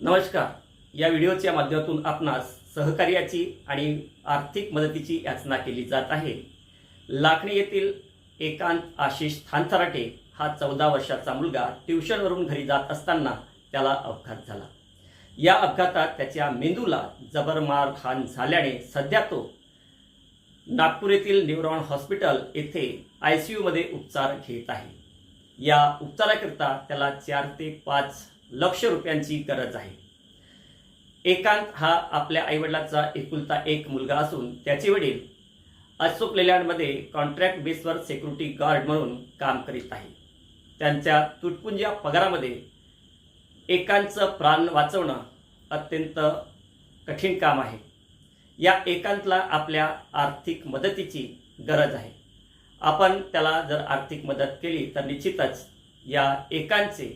नमस्कार. या व्हिडिओच्या माध्यमातून आपणास सहकार्याची आणि आर्थिक मदतीची याचना केली जात आहे. लाखणी येथील एकांत आशिष थानथराटे हा चौदा वर्षाचा मुलगा ट्युशनवरून घरी जात असताना त्याला अपघात झाला. या अपघातात त्याच्या मेंदूला जबर मारहाण झाल्याने सध्या तो नागपूर येथील न्यूरॉन हॉस्पिटल येथे आय सी यूमध्ये उपचार घेत आहे. या उपचाराकरिता त्याला चार ते पाच लक्ष रुपयांची गरज आहे. एकांत हा आपल्या आईवडिलाचा एकुलता एक मुलगा असून त्याचे वडील अशोक लेलँडमध्ये कॉन्ट्रॅक्ट बेसवर सिक्युरिटी गार्ड म्हणून काम करीत आहे. त्यांच्या तुटपुंज्या पगारामध्ये एकांचं प्राण वाचवणं अत्यंत कठीण काम आहे. या एकांतला आपल्या आर्थिक मदतीची गरज आहे. आपण त्याला जर आर्थिक मदत केली तर निश्चितच या एकांचे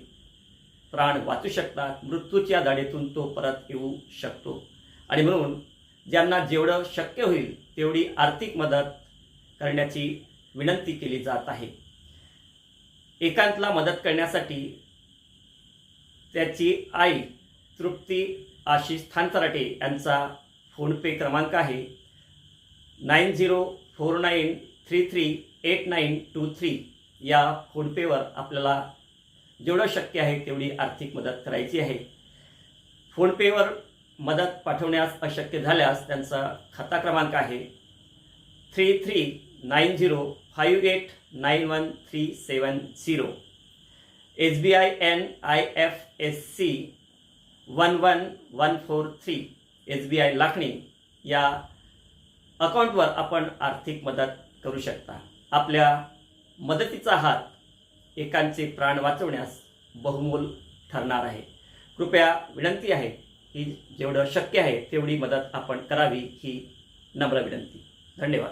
प्राण वाचू शकतात मृत्यूच्या दाढेतून तो परत येऊ शकतो. आणि म्हणून ज्यांना जेवढं शक्य होईल तेवढी आर्थिक मदत करण्याची विनंती केली जात आहे. एकांतला मदत करण्यासाठी त्याची आई तृप्ती आशिष थानतराटे यांचा फोनपे क्रमांक आहे. Nine zero four nine three three eight nine two three या फोनपेवर आपल्याला जेवढं शक्य आहे तेवढी आर्थिक मदत करायची आहे. फोनपेवर मदत पाठवण्यास अशक्य झाल्यास त्यांचा खाता क्रमांक आहे three three nine zero five eight nine one three seven zero S B I N I F S C one one one four three S B I Lakhani या अकाउंटवर आपण आर्थिक मदत करू शकता. आपल्या मदतीचा हात एकांचे प्राण वाचवण्यास बहुमोल ठरणार आहे. कृपया विनंती आहे की जेवढं शक्य आहे तेवढी मदत आपण करावी ही नम्र विनंती. धन्यवाद.